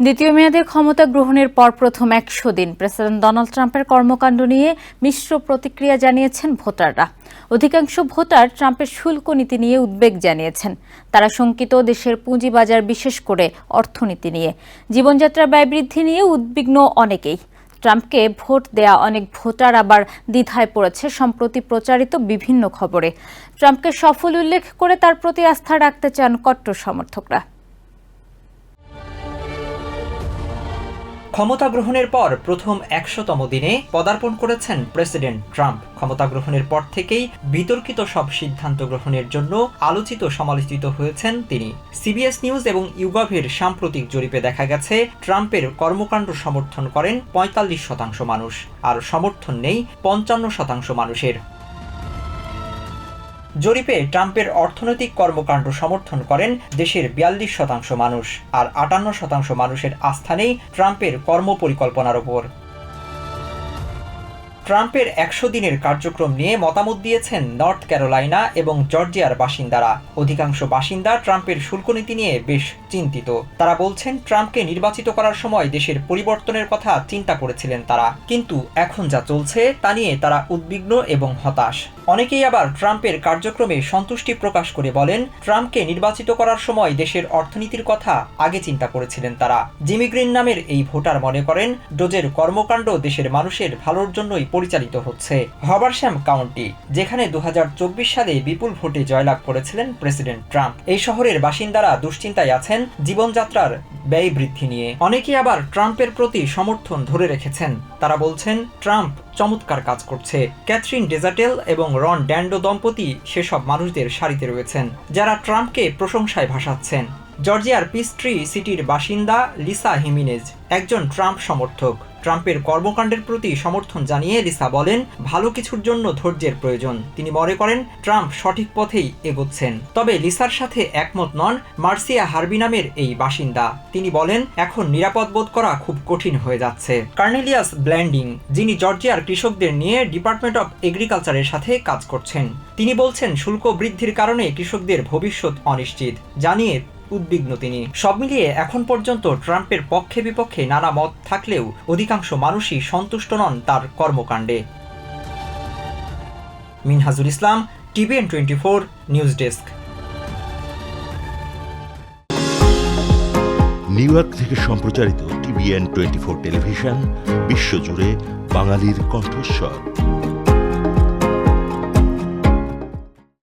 দ্বিতীয় মেয়াদে ক্ষমতা গ্রহণের পর প্রথম একশো দিন। প্রেসিডেন্ট ডোনাল্ড ট্রাম্পের কর্মকাণ্ড নিয়ে মিশ্র প্রতিক্রিয়া জানিয়েছেন ভোটাররা। অধিকাংশ ভোটার ট্রাম্পের শুল্ক নীতি নিয়ে উদ্বেগ জানিয়েছেন। তারা শঙ্কিত দেশের পুঁজিবাজার বিশেষ করে অর্থনীতি নিয়ে। জীবনযাত্রা ব্যয় বৃদ্ধি নিয়ে উদ্বিগ্ন অনেকেই। ট্রাম্পকে ভোট দেয়া অনেক ভোটার আবার দ্বিধায় পড়েছে সম্প্রতি প্রচারিত বিভিন্ন খবরে। ট্রাম্পকে সফল উল্লেখ করে তার প্রতি আস্থা রাখতে চান কট্টর সমর্থকরা। ক্ষমতা গ্রহণের পর প্রথম একশোতম দিনে পদার্পণ করেছেন প্রেসিডেন্ট ট্রাম্প। ক্ষমতা গ্রহণের পর থেকেই বিতর্কিত সব সিদ্ধান্ত গ্রহণের জন্য আলোচিত সমালোচিত হয়েছেন তিনি। সিবিএস নিউজ এবং ইউগাভের সাম্প্রতিক জরিপে দেখা গেছে, ট্রাম্পের কর্মকাণ্ড সমর্থন করেন পঁয়তাল্লিশ শতাংশ মানুষ। আর সমর্থন নেই পঞ্চান্ন শতাংশ মানুষের। জরিপে ট্রাম্পের অর্থনৈতিক কর্মকাণ্ড সমর্থন করেন দেশের বিয়াল্লিশ শতাংশ মানুষ আর আটান্ন শতাংশ মানুষের আস্থা নেই ট্রাম্পের কর্মপরিকল্পনার ওপর। ট্রাম্পের একশো দিনের কার্যক্রম নিয়ে মতামত দিয়েছেন নর্থ ক্যারোলাইনা এবং জর্জিয়ার বাসিন্দারা। অধিকাংশ বাসিন্দা ট্রাম্পের শুল্ক নীতি নিয়ে বেশ চিন্তিত। তারা বলছেন, ট্রাম্পকে নির্বাচিত করার সময় দেশের পরিবর্তনের কথা চিন্তা করেছিলেন তারা। কিন্তু এখন যা চলছে, তা নিয়ে তারা উদ্বিগ্ন এবং হতাশ। অনেকেই আবার ট্রাম্পের কার্যক্রমে সন্তুষ্টি প্রকাশ করে বলেন, ট্রাম্পকে নির্বাচিত করার সময় দেশের অর্থনীতির কথা আগে চিন্তা করেছিলেন তারা। জিমি গ্রিন নামের এই ভোটার মনে করেন, ডোজের কর্মকাণ্ড দেশের মানুষের ভালোর জন্যই পরিচালিত হচ্ছে হবারশ্যাম কাউন্টি, যেখানে দু হাজার চব্বিশ সালে বিপুল ভোটে জয়লাভ করেছিলেন প্রেসিডেন্ট ট্রাম্প। এই শহরের বাসিন্দারা দুশ্চিন্তায় আছেন, জীবনযাত্রার ব্যয় বৃদ্ধি নিয়ে। অনেকে আবার ট্রাম্পের প্রতি সমর্থন ধরে রেখেছেন। তারা বলছেন, ট্রাম্প চমৎকার কাজ করছে। ক্যাথরিন ডেজাটেল এবং রন ড্যান্ডো দম্পতি সেসব মানুষদের সারিতে রয়েছেন, যারা ট্রাম্পকে প্রশংসায় ভাসাচ্ছেন। জর্জিয়ার পিস্ট্রি সিটির বাসিন্দা লিসা হিমিনেজ, একজন ট্রাম্প সমর্থক। ট্রাম্পের কর্মকাণ্ডের প্রতি সমর্থন জানিয়ে লিসা বলেন, ভালো কিছুর জন্য ধৈর্যের প্রয়োজন। তিনি মনে করেন, ট্রাম্প সঠিক পথেই এগোচ্ছেন। তবে লিসার সাথে একমত নন মার্সিয়া হার্বি নামের এই বাসিন্দা। তিনি বলেন, এখন নিরাপদ বোধ করা খুব কঠিন হয়ে যাচ্ছে। কার্নেলিয়াস ব্ল্যান্ডিং, যিনি জর্জিয়ার কৃষকদের নিয়ে ডিপার্টমেন্ট অফ এগ্রিকালচারের সাথে কাজ করছেন। তিনি বলছেন, শুল্ক বৃদ্ধির কারণে কৃষকদের ভবিষ্যৎ অনিশ্চিত। জানিয়ে উদ্বিগ্ন তিনি। সব মিলিয়ে এখন পর্যন্ত ট্রাম্পের পক্ষে বিপক্ষে নানা মত থাকলেও অধিকাংশ মানুষই সন্তুষ্ট নন তার কর্মকাণ্ডে। Minhajul Islam, TVN twenty four, news desk. New York থেকে সম্প্রচারিত টিভিএন টোয়েন্টি ফোর টেলিভিশন, বিশ্বজুড়ে বাঙালির কণ্ঠস্বর।